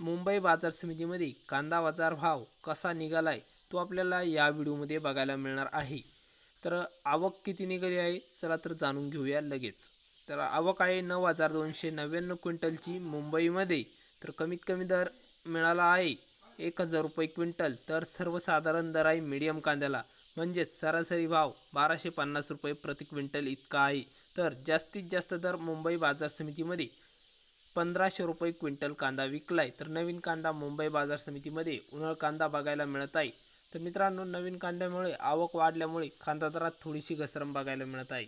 मुंबई बाजार समितीमध्ये कांदा बाजार भाव कसा निघालाय तो आपल्याला या व्हिडिओमध्ये बघायला मिळणार आहे. तर आवक किती निघाली आहे चला तर जाणून घेऊया लगेच. तर आवक आहे नऊ हजार दोनशे नव्याण्णव क्विंटलची मुंबईमध्ये. तर कमीत कमी दर मिळाला आहे एक हजार रुपये क्विंटल. तर सर्वसाधारण दर आहे मीडियम कांद्याला. म्हणजेच सरासरी भाव बाराशे पन्नास रुपये प्रति क्विंटल इतका आहे. तर जास्तीत जास्त दर मुंबई बाजार समितीमध्ये पंधराशे रुपये क्विंटल कांदा विकलाय. तर नवीन कांदा मुंबई बाजार समितीमध्ये उन्हाळ कांदा बघायला मिळत आहे. तर मित्रांनो नवीन कांद्यामुळे आवक वाढल्यामुळे कांदा दरात थोडीशी घसरण बघायला मिळत आहे.